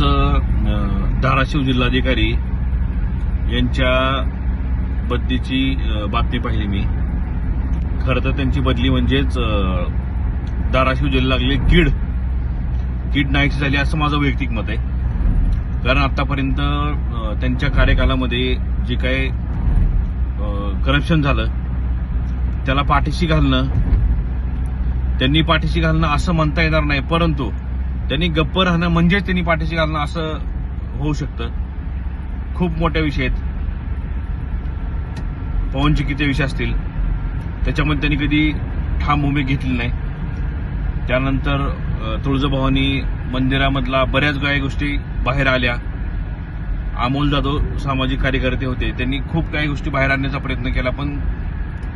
आज धाराशिव जिल्हाधिकारी यांच्या बदलीची बातमी पाहिली मी. खरं तर त्यांची बदली म्हणजेच धाराशिव जिल्हा लागले कीड. कीड नाहीशी झाली असं माझं वैयक्तिक मत आहे. कारण आतापर्यंत त्यांच्या कार्यकालामध्ये जे काही करप्शन झालं त्याला पाठीशी घालणं त्यांनी पाठीशी घालणं असं म्हणता येणार नाही. परंतु त्यांनी गप्प राहणं म्हणजेच त्यांनी पाठीशी घालणं असं होऊ शकतं. खूप मोठ्या विषय आहेत. पवनचिकीचे विषय असतील? त्याच्यामध्ये त्यांनी कधी ठाम भूमी घेतली नाही. त्यानंतर तुळजाभवानी मंदिरामधला बऱ्याच काही गोष्टी बाहेर आल्या. अमोल जाधव सामाजिक कार्यकर्ते होते. त्यांनी खूप काही गोष्टी बाहेर आणण्याचा प्रयत्न केला पण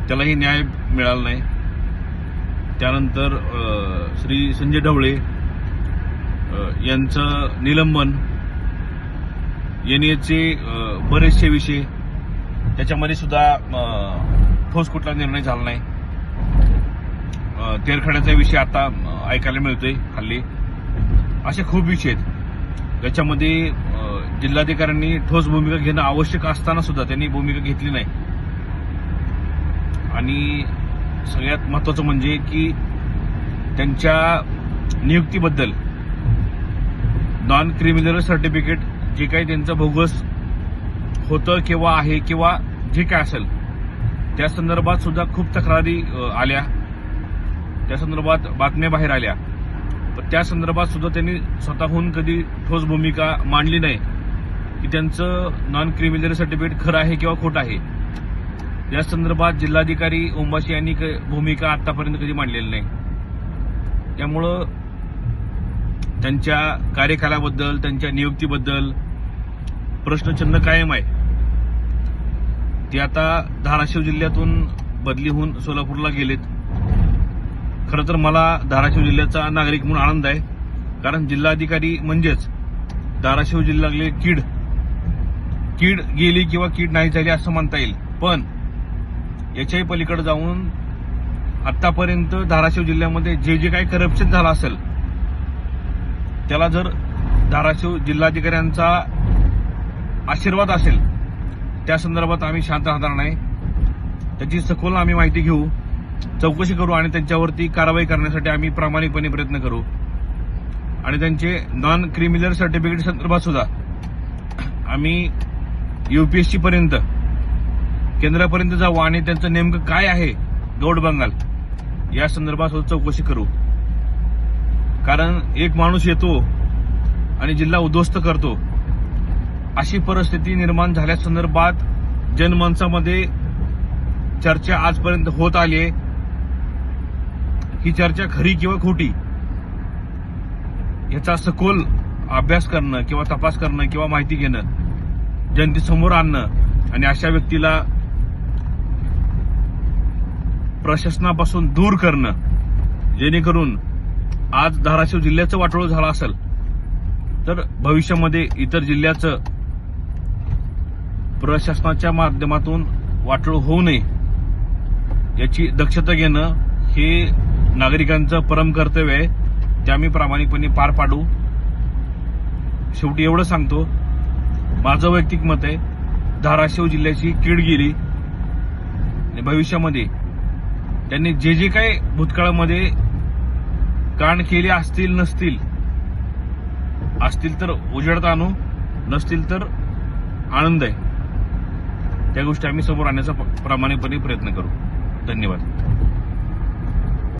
त्यालाही न्याय मिळाला नाही. त्यानंतर श्री संजय ढवळे यांचं निलंबन एनएचे बरेचसे विषय त्याच्यामध्ये सुद्धा ठोस कुठला निर्णय झाला नाही. तेरखड्याचा विषय आता ऐकायला मिळतोय हल्ली. असे खूप विषय आहेत. त्याच्यामध्ये जिल्हाधिकाऱ्यांनी ठोस भूमिका घेणं आवश्यक असताना सुद्धा त्यांनी भूमिका घेतली नाही. आणि सगळ्यात महत्वाचं म्हणजे की त्यांच्या नियुक्तीबद्दल नॉन क्रिमिनल सर्टिफिकेट जे काही त्यांचं बोगस होतं किंवा आहे किंवा जे काय असेल त्या संदर्भात सुद्धा खूप तक्रारी आल्या. त्या संदर्भात बातम्या बाहेर आल्या. पण त्या संदर्भात सुद्धा त्यांनी स्वतःहून कधी ठोस भूमिका मांडली नाही की त्यांचं नॉन क्रिमिनल सर्टिफिकेट खरं आहे किंवा खोटं आहे. या संदर्भात जिल्हाधिकारी ओंबाशी यांनी क- भूमिका आतापर्यंत कधी मांडलेली नाही. त्यामुळं त्यांच्या कार्यकालाबद्दल त्यांच्या नियुक्तीबद्दल प्रश्नचिन्ह कायम आहे. ते आता धाराशिव जिल्ह्यातून बदली होऊन सोलापूरला गेलेत. खरं तर मला धाराशिव जिल्ह्याचा नागरिक म्हणून आनंद आहे. कारण जिल्हाधिकारी म्हणजेच धाराशिव जिल्ह्यातले कीड कीड गेली किंवा कीड नाही झाली असं म्हणता येईल. पण याच्याही पलीकडे जाऊन आतापर्यंत धाराशिव जिल्ह्यामध्ये जे जे काही करप्शन झालं असेल त्याला जर धाराशिव जिल्हाधिकाऱ्यांचा आशीर्वाद असेल त्या संदर्भात आम्ही शांत राहणार नाही. त्याची सखोल आम्ही माहिती घेऊ चौकशी करू आणि त्यांच्यावरती कारवाई करण्यासाठी आम्ही प्रामाणिकपणे प्रयत्न करू. आणि त्यांचे नॉन क्रिमिनल सर्टिफिकेट संदर्भात सुद्धा आम्ही युपीएससी पर्यंत केंद्रापर्यंत जाऊ आणि त्यांचं नेमकं काय आहे गौड बंगाल या संदर्भात चौकशी करू. कारण एक माणूस येतो आणि जिल्हा उद्ध्वस्त करतो. अशी परिस्थिती निर्माण झाल्या संदर्भात जनमानसामध्ये चर्चा आजपर्यंत होत आली आहे. ही चर्चा खरी किंवा खोटी? याचा सखोल अभ्यास करणं किंवा तपास करणं किंवा माहिती घेणं जनतेसमोर आणणं आणि अशा व्यक्तीला प्रशासनापासून दूर करणं जेणेकरून आज धाराशिव जिल्ह्याचं वाटोळं झालं असेल तर भविष्यामध्ये इतर जिल्ह्याचं प्रशासनाच्या माध्यमातून वाटोळ होऊ नये याची दक्षता घेणं हे नागरिकांचं परम कर्तव्य आहे. ते आम्ही प्रामाणिकपणे पार पाडू. शेवटी एवढं सांगतो माझं वैयक्तिक मत आहे धाराशिव जिल्ह्याची कीड गेली आणि भविष्यामध्ये त्यांनी जे जे काही भूतकाळामध्ये कांड केले असतील नसतील. असतील तर उजेडत आणू नसतील तर आनंद आहे. त्या गोष्टी आम्ही समोर आणण्याचा प्रामाणिकपणे प्रयत्न करू. धन्यवाद.